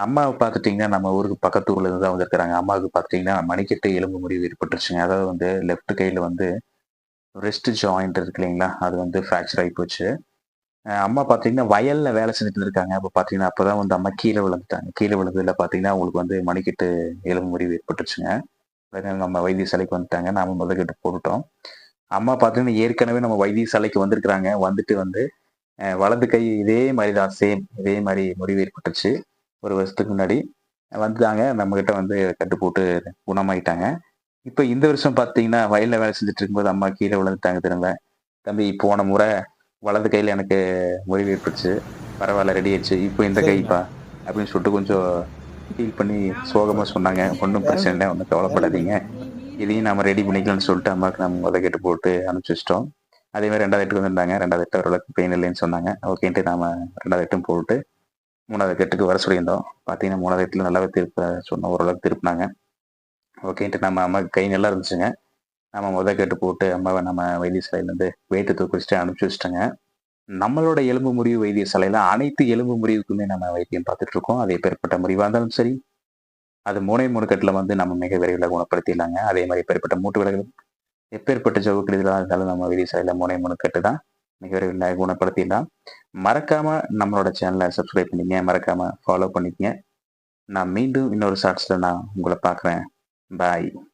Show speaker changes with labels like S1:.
S1: அம்மாவை பார்த்துட்டிங்கன்னா, நம்ம ஊருக்கு பக்கத்து ஊர்ல இருந்து தான் வந்திருக்கிறாங்க. அம்மாவுக்கு பார்த்துட்டிங்கன்னா, மணிக்கட்டு எலும்பு முடிவு ஏற்பட்டுருச்சுங்க. அதாவது வந்து லெஃப்ட் கையில் வந்து ரெஸ்ட் ஜாயிண்ட் இருக்கு இல்லைங்களா? அது வந்து ஃப்ராக்சர் ஆகி போச்சு. அம்மா பார்த்தீங்கன்னா, வயலில் வேலை செஞ்சுட்டு இருக்காங்க அப்போ பார்த்தீங்கன்னா, அப்போ தான் வந்து அம்மா கீழே விழுந்துட்டாங்க. கீழே விழுந்ததில் பார்த்தீங்கன்னா, அவங்களுக்கு வந்து மணிக்கட்டு எலும்பு முறிவு ஏற்பட்டுருச்சுங்க. உடனே நம்ம வைத்தியசாலைக்கு வந்துட்டாங்க. நாம முதல்கிட்ட போட்டுட்டோம். அம்மா பார்த்தீங்கன்னா, ஏற்கனவே நம்ம வைத்தியசாலைக்கு வந்திருக்கிறாங்க. வந்துட்டு வந்து வலது கை இதே மாதிரி தான் சேம் இதே மாதிரி முடிவு ஏற்பட்டுச்சு. 1 வருஷத்துக்கு முன்னாடி. வந்துட்டாங்க. நம்மகிட்ட வந்து கட்டு போட்டு குணமாயிட்டாங்க. இப்ப இந்த வருஷம் பார்த்தீங்கன்னா, வயல்ல வேலை செஞ்சுட்டு இருக்கும்போது அம்மா கீழ விழுந்துட்டாங்க திரும்ப. "தம்பி போன முறை வலது கையில எனக்கு முறிவு ஏற்பட்டுச்சு. பரவால்ல ரெடி ஆயிடுச்சு. இப்போ இந்த. கைப்பா" அப்படின்னு சொல்லிட்டு கொஞ்சம் ஃபீல் பண்ணி சோகமா சொன்னாங்க. "ஒண்ணும் பிரச்சனை இல்ல. ஒண்ணும் கவலைப்படாதீங்க. இதையும் நாம ரெடி பண்ணிக்கலாம்னு" சொல்லிட்டு அம்மாக்கு நம்ம முதற்கட்டு போட்டு அனுப்பிச்சு வச்சுட்டோம். அதே மாரி 2வது எட்டுக்கு வந்திருந்தாங்க. 2வது எட்டு ஓரளவுக்கு பெயின் இல்லைன்னு சொன்னாங்க. ஓகேன்ட்டு நாம 2வது எட்டும் போட்டு 3வது எட்டுக்கு வர சொல்லியிருந்தோம். பார்த்தீங்கன்னா, 3வது எட்டுல நல்லாவே திருப்ப சொன்னோம். ஓரளவுக்கு திருப்பினாங்க ஓகேன்ட்டு நம்ம அம்மா கை நல்லா இருந்துச்சுங்க. நம்ம முதல் கெட்டு போட்டு அம்மாவை நம்ம வைத்தியசாலையிலேருந்து வெயிட்டு தூக்கி வச்சுட்டு அனுப்பிச்சி வச்சுட்டோங்க. நம்மளோட எலும்பு முறிவு வைத்தியசாலையில அனைத்து எலும்பு முறிவுக்குமே நம்ம வைத்தியம் பார்த்துட்டு இருக்கோம். அது எப்பேற்பட்ட முறிவாக இருந்தாலும் சரி, அது மூணே 3 வந்து நம்ம மிக விரைவில் குணப்படுத்திடலாங்க. அதே மாதிரி எப்பேற்பட்ட மூட்டு விலகல், எப்பேர்ப்பட்ட ஜவ்வு கிழிதலா இருந்தாலும் நம்ம வைத்தியசாலையில மூணே 3 கட்டு தான். மிக விரைவில குணப்படுத்திடலாம். மறக்காம நம்மளோட சேனலை சப்ஸ்கிரைப் பண்ணிக்கங்க. மறக்காம ஃபாலோ பண்ணிக்கங்க. நான் மீண்டும் இன்னொரு ஷார்ட்ஸில் நான் உங்களை பார்க்குறேன். பாய்.